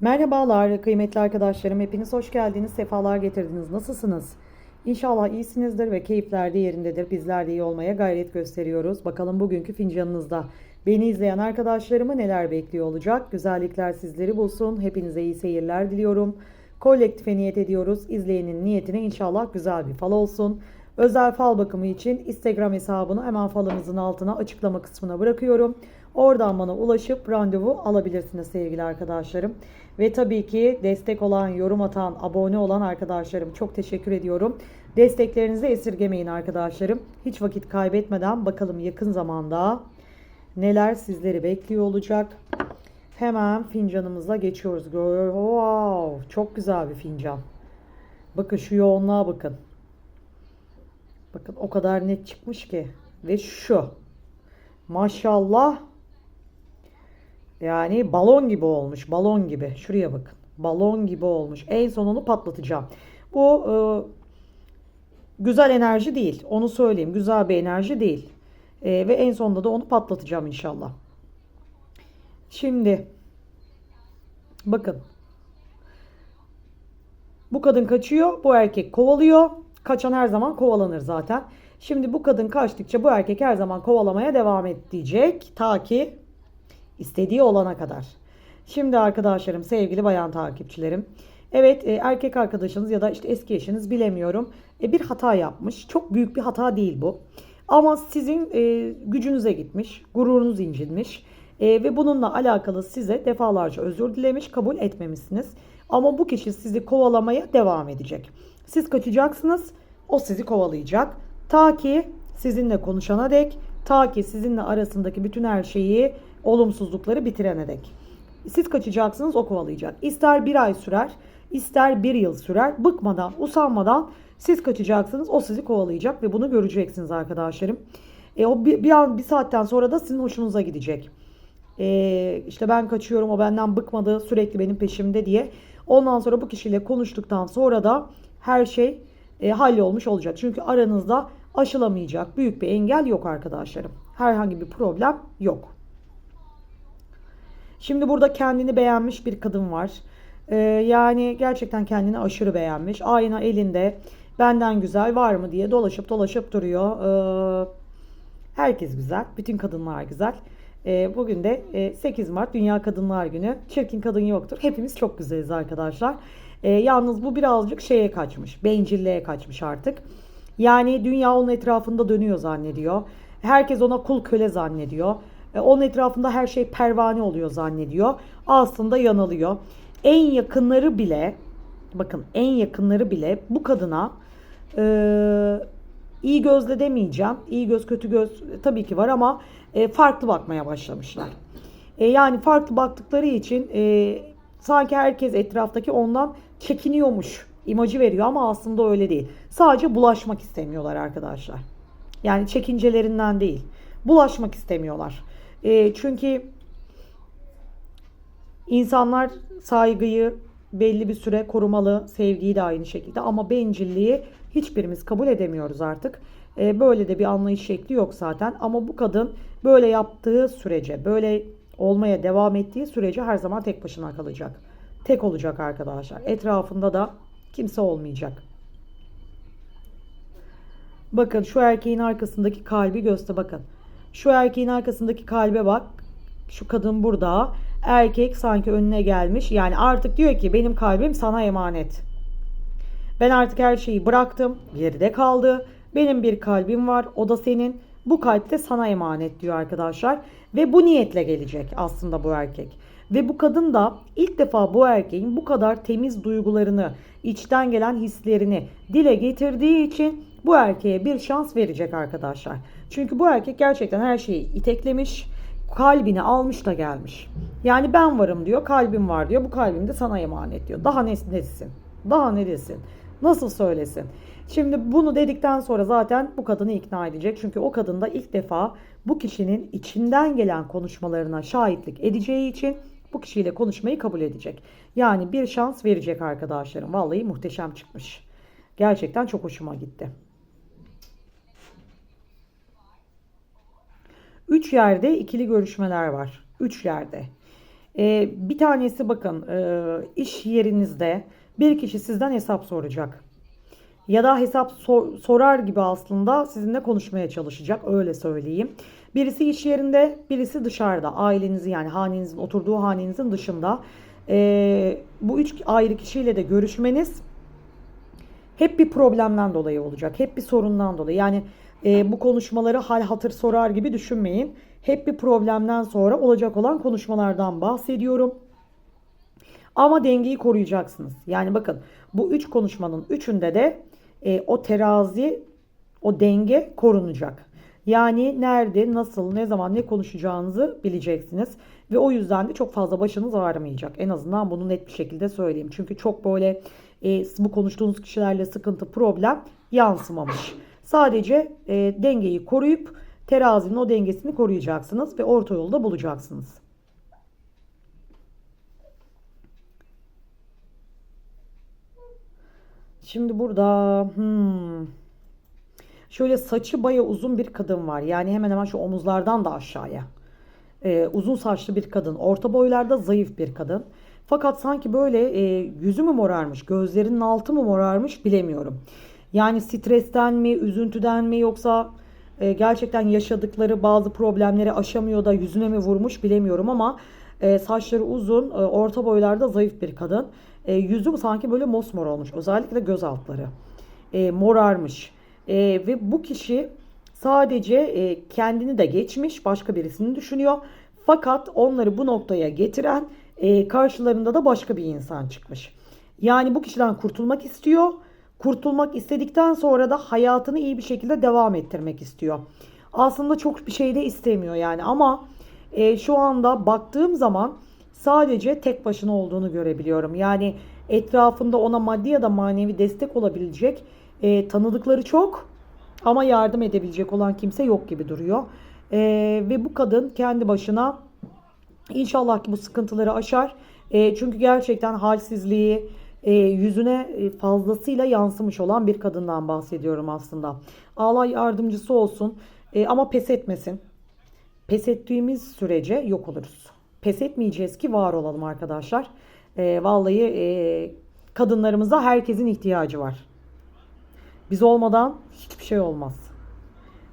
Merhabalar kıymetli arkadaşlarım. Hepiniz hoş geldiniz. Sefalar getirdiniz. Nasılsınız? İnşallah iyisinizdir ve keyifler de yerindedir. Bizler de iyi olmaya gayret gösteriyoruz. Bakalım bugünkü fincanınızda beni izleyen arkadaşlarımı neler bekliyor olacak? Güzellikler sizleri bulsun. Hepinize iyi seyirler diliyorum. Kolektife niyet ediyoruz. İzleyenin niyetine inşallah güzel bir fal olsun. Özel fal bakımı için Instagram hesabını hemen falınızın altına açıklama kısmına bırakıyorum. Oradan bana ulaşıp randevu alabilirsiniz sevgili arkadaşlarım. Ve tabii ki destek olan, yorum atan, abone olan arkadaşlarım çok teşekkür ediyorum. Desteklerinizi esirgemeyin arkadaşlarım. Hiç vakit kaybetmeden bakalım yakın zamanda neler sizleri bekliyor olacak. Hemen fincanımıza geçiyoruz. Wow, çok güzel bir fincan. Bakın şu yoğunluğa bakın. Bakın o kadar net çıkmış ki. Ve şu. Maşallah. Yani balon gibi olmuş. Balon gibi. Şuraya bakın. Balon gibi olmuş. En son onu patlatacağım. Bu e, güzel enerji değil. Onu söyleyeyim. Güzel bir enerji değil. E, ve en sonunda da onu patlatacağım inşallah. Şimdi bakın. Bu kadın kaçıyor, bu erkek kovalıyor. Kaçan her zaman kovalanır zaten. Şimdi bu kadın kaçtıkça bu erkek her zaman kovalamaya devam edecek. Ta ki istediği olana kadar. Şimdi arkadaşlarım, sevgili bayan takipçilerim. Evet, e, erkek arkadaşınız ya da işte eski eşiniz bilemiyorum. E, bir hata yapmış. Çok büyük bir hata değil bu. Ama sizin e, gücünüze gitmiş, gururunuz incinmiş. Ve bununla alakalı size defalarca özür dilemiş, kabul etmemişsiniz. Ama bu kişi sizi kovalamaya devam edecek. Siz kaçacaksınız, o sizi kovalayacak. Ta ki sizinle konuşana dek, ta ki sizinle arasındaki bütün her şeyi, olumsuzlukları bitirene dek. Siz kaçacaksınız, o kovalayacak. İster bir ay sürer, ister bir yıl sürer. Bıkmadan, usanmadan siz kaçacaksınız, o sizi kovalayacak ve bunu göreceksiniz arkadaşlarım. E, o bir, bir an bir saatten sonra da sizin hoşunuza gidecek. E, işte ben kaçıyorum, o benden bıkmadı, sürekli benim peşimde diye. Ondan sonra bu kişiyle konuştuktan sonra da her şey e, hallolmuş olacak. Çünkü aranızda aşılamayacak büyük bir engel yok arkadaşlarım. Herhangi bir problem yok. Şimdi burada kendini beğenmiş bir kadın var. Ee, yani gerçekten kendini aşırı beğenmiş. Ayna elinde benden güzel var mı diye dolaşıp dolaşıp duruyor. Ee, herkes güzel. Bütün kadınlar güzel. Ee, bugün de e, 8 Mart Dünya Kadınlar Günü. Çirkin kadın yoktur. Hepimiz çok güzeliz arkadaşlar. Ee, yalnız bu birazcık şeye kaçmış. Bencilliğe kaçmış artık. Yani dünya onun etrafında dönüyor zannediyor. Herkes ona kul köle zannediyor. E, Onun etrafında her şey pervane oluyor zannediyor. Aslında yanılıyor. En yakınları bile bakın en yakınları bile bu kadına e, iyi gözle demeyeceğim. İyi göz kötü göz tabii ki var ama e, farklı bakmaya başlamışlar. E, yani farklı baktıkları için e, sanki herkes etraftaki ondan çekiniyormuş imajı veriyor ama aslında öyle değil. Sadece bulaşmak istemiyorlar arkadaşlar. Yani çekincelerinden değil. Bulaşmak istemiyorlar. E, çünkü insanlar saygıyı belli bir süre korumalı, sevgiyi de aynı şekilde ama bencilliği hiçbirimiz kabul edemiyoruz artık. E, böyle de bir anlayış şekli yok zaten ama bu kadın böyle yaptığı sürece, böyle olmaya devam ettiği sürece her zaman tek başına kalacak. Tek olacak arkadaşlar. Etrafında da kimse olmayacak. Bakın şu erkeğin arkasındaki kalbi göster bakın. Şu erkeğin arkasındaki kalbe bak. Şu kadın burada. Erkek sanki önüne gelmiş. Yani artık diyor ki benim kalbim sana emanet. Ben artık her şeyi bıraktım. Geride kaldı. Benim bir kalbim var. O da senin. Bu kalp de sana emanet diyor arkadaşlar. Ve bu niyetle gelecek aslında bu erkek. Ve bu kadın da ilk defa bu erkeğin bu kadar temiz duygularını, içten gelen hislerini dile getirdiği için bu erkeğe bir şans verecek arkadaşlar. Çünkü bu erkek gerçekten her şeyi iteklemiş, kalbini almış da gelmiş. Yani ben varım diyor, kalbim var diyor. Bu kalbim de sana emanet diyor. Daha ne nesin? Daha ne desin? Nasıl söylesin? Şimdi bunu dedikten sonra zaten bu kadını ikna edecek. Çünkü o kadın da ilk defa bu kişinin içinden gelen konuşmalarına şahitlik edeceği için bu kişiyle konuşmayı kabul edecek. Yani bir şans verecek arkadaşlarım. Vallahi muhteşem çıkmış. Gerçekten çok hoşuma gitti. Üç yerde ikili görüşmeler var. Üç yerde. Ee, bir tanesi bakın e, iş yerinizde bir kişi sizden hesap soracak. Ya da hesap sor- sorar gibi aslında sizinle konuşmaya çalışacak öyle söyleyeyim. Birisi iş yerinde, birisi dışarıda. Ailenizi yani hanenizin oturduğu hanenizin dışında. Ee, bu üç ayrı kişiyle de görüşmeniz hep bir problemden dolayı olacak. Hep bir sorundan dolayı. Yani e, bu konuşmaları hal hatır sorar gibi düşünmeyin. Hep bir problemden sonra olacak olan konuşmalardan bahsediyorum. Ama dengeyi koruyacaksınız. Yani bakın bu üç konuşmanın üçünde de e, o terazi, o denge korunacak. Yani nerede, nasıl, ne zaman ne konuşacağınızı bileceksiniz. Ve o yüzden de çok fazla başınız ağrımayacak. En azından bunu net bir şekilde söyleyeyim. Çünkü çok böyle e, bu konuştuğunuz kişilerle sıkıntı, problem yansımamış. Sadece e, dengeyi koruyup terazinin o dengesini koruyacaksınız ve orta yolda bulacaksınız. Şimdi burada hmm, şöyle saçı baya uzun bir kadın var. Yani hemen hemen şu omuzlardan da aşağıya. Ee, uzun saçlı bir kadın. Orta boylarda zayıf bir kadın. Fakat sanki böyle e, yüzü mü morarmış, gözlerinin altı mı morarmış bilemiyorum. Yani stresten mi, üzüntüden mi yoksa e, gerçekten yaşadıkları bazı problemleri aşamıyor da yüzüne mi vurmuş bilemiyorum ama e, saçları uzun, e, orta boylarda zayıf bir kadın. E, yüzü sanki böyle mosmor olmuş. Özellikle göz altları. E, morarmış. E, ve bu kişi sadece e, kendini de geçmiş, başka birisini düşünüyor. Fakat onları bu noktaya getiren e, karşılarında da başka bir insan çıkmış. Yani bu kişiden kurtulmak istiyor. Kurtulmak istedikten sonra da hayatını iyi bir şekilde devam ettirmek istiyor. Aslında çok bir şey de istemiyor yani ama e, şu anda baktığım zaman sadece tek başına olduğunu görebiliyorum. Yani etrafında ona maddi ya da manevi destek olabilecek e, tanıdıkları çok ama yardım edebilecek olan kimse yok gibi duruyor. E, ve bu kadın kendi başına inşallah ki bu sıkıntıları aşar. E, çünkü gerçekten halsizliği e, yüzüne e, fazlasıyla yansımış olan bir kadından bahsediyorum aslında. Allah yardımcısı olsun e, ama pes etmesin. Pes ettiğimiz sürece yok oluruz. Pes etmeyeceğiz ki var olalım arkadaşlar. E, vallahi e, kadınlarımıza herkesin ihtiyacı var. Biz olmadan hiçbir şey olmaz.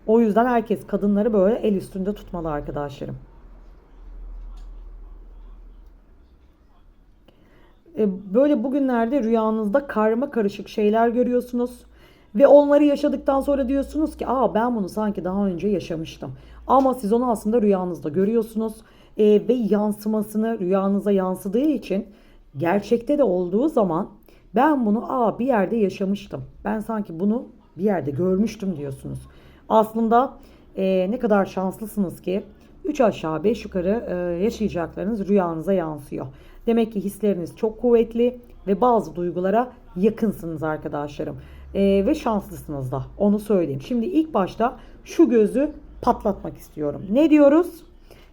O yüzden herkes kadınları böyle el üstünde tutmalı arkadaşlarım. E, böyle bugünlerde rüyanızda karma karışık şeyler görüyorsunuz. Ve onları yaşadıktan sonra diyorsunuz ki aa ben bunu sanki daha önce yaşamıştım. Ama siz onu aslında rüyanızda görüyorsunuz. E, ve yansımasını rüyanıza yansıdığı için gerçekte de olduğu zaman ben bunu aa bir yerde yaşamıştım. Ben sanki bunu bir yerde görmüştüm diyorsunuz. Aslında e, ne kadar şanslısınız ki 3 aşağı 5 yukarı e, yaşayacaklarınız rüyanıza yansıyor. Demek ki hisleriniz çok kuvvetli ve bazı duygulara yakınsınız arkadaşlarım. E, ve şanslısınız da onu söyleyeyim. Şimdi ilk başta şu gözü patlatmak istiyorum. Ne diyoruz?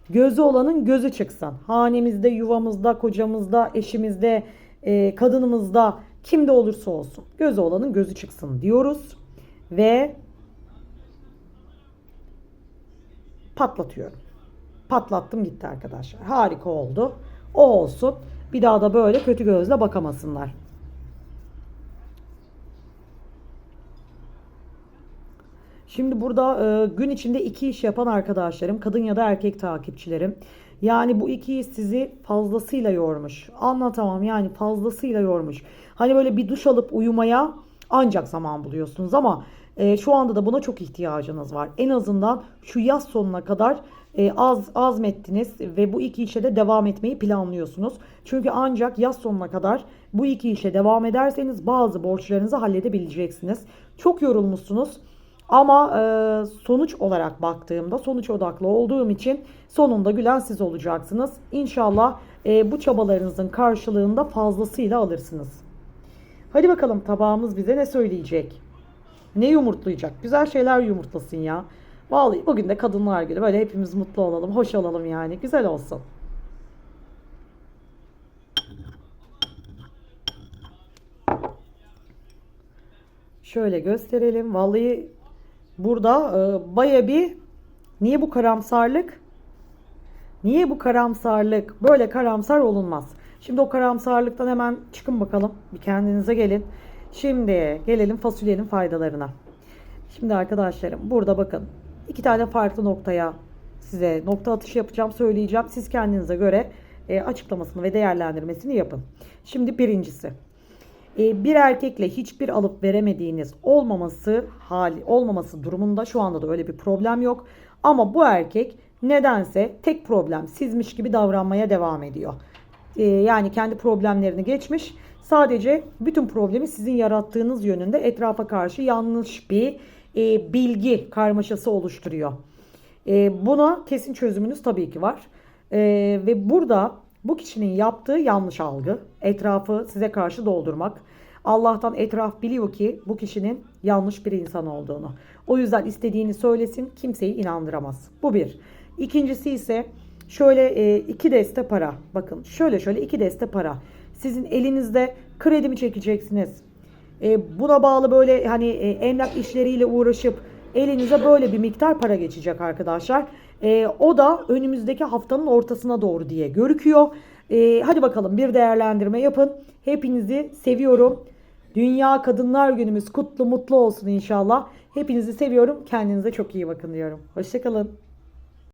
Gözü olanın gözü çıksın. Hanemizde, yuvamızda, kocamızda, eşimizde, e, kadınımızda kimde olursa olsun. Gözü olanın gözü çıksın diyoruz. Ve patlatıyorum. Patlattım gitti arkadaşlar. Harika oldu. O olsun. Bir daha da böyle kötü gözle bakamasınlar. Şimdi burada e, gün içinde iki iş yapan arkadaşlarım, kadın ya da erkek takipçilerim. Yani bu iki iş sizi fazlasıyla yormuş. Anlatamam yani fazlasıyla yormuş. Hani böyle bir duş alıp uyumaya ancak zaman buluyorsunuz ama e, şu anda da buna çok ihtiyacınız var. En azından şu yaz sonuna kadar e, az azmettiniz ve bu iki işe de devam etmeyi planlıyorsunuz. Çünkü ancak yaz sonuna kadar bu iki işe devam ederseniz bazı borçlarınızı halledebileceksiniz. Çok yorulmuşsunuz. Ama e, sonuç olarak baktığımda sonuç odaklı olduğum için sonunda gülen siz olacaksınız. İnşallah e, bu çabalarınızın karşılığında fazlasıyla alırsınız. Hadi bakalım tabağımız bize ne söyleyecek? Ne yumurtlayacak? Güzel şeyler yumurtlasın ya. Vallahi bugün de kadınlar günü. Böyle hepimiz mutlu olalım, hoş olalım yani. Güzel olsun. Şöyle gösterelim. Vallahi burada e, baya bir niye bu karamsarlık? Niye bu karamsarlık? Böyle karamsar olunmaz. Şimdi o karamsarlıktan hemen çıkın bakalım. Bir kendinize gelin. Şimdi gelelim fasulyenin faydalarına. Şimdi arkadaşlarım burada bakın. iki tane farklı noktaya size nokta atışı yapacağım, söyleyeceğim. Siz kendinize göre e, açıklamasını ve değerlendirmesini yapın. Şimdi birincisi. E, bir erkekle hiçbir alıp veremediğiniz olmaması hali olmaması durumunda şu anda da öyle bir problem yok. Ama bu erkek nedense tek problem sizmiş gibi davranmaya devam ediyor. E, yani kendi problemlerini geçmiş. Sadece bütün problemi sizin yarattığınız yönünde etrafa karşı yanlış bir e, bilgi karmaşası oluşturuyor. E, buna kesin çözümünüz tabii ki var. Ve burada bu kişinin yaptığı yanlış algı, etrafı size karşı doldurmak. Allah'tan etraf biliyor ki bu kişinin yanlış bir insan olduğunu. O yüzden istediğini söylesin, kimseyi inandıramaz. Bu bir. İkincisi ise şöyle e, iki deste para. Bakın şöyle şöyle iki deste para. Sizin elinizde kredi mi çekeceksiniz? E, buna bağlı böyle hani e, emlak işleriyle uğraşıp elinize böyle bir miktar para geçecek arkadaşlar. E, o da önümüzdeki haftanın ortasına doğru diye görüküyor. E, hadi bakalım bir değerlendirme yapın. Hepinizi seviyorum. Dünya Kadınlar Günümüz kutlu mutlu olsun inşallah. Hepinizi seviyorum. Kendinize çok iyi bakın diyorum. Hoşçakalın.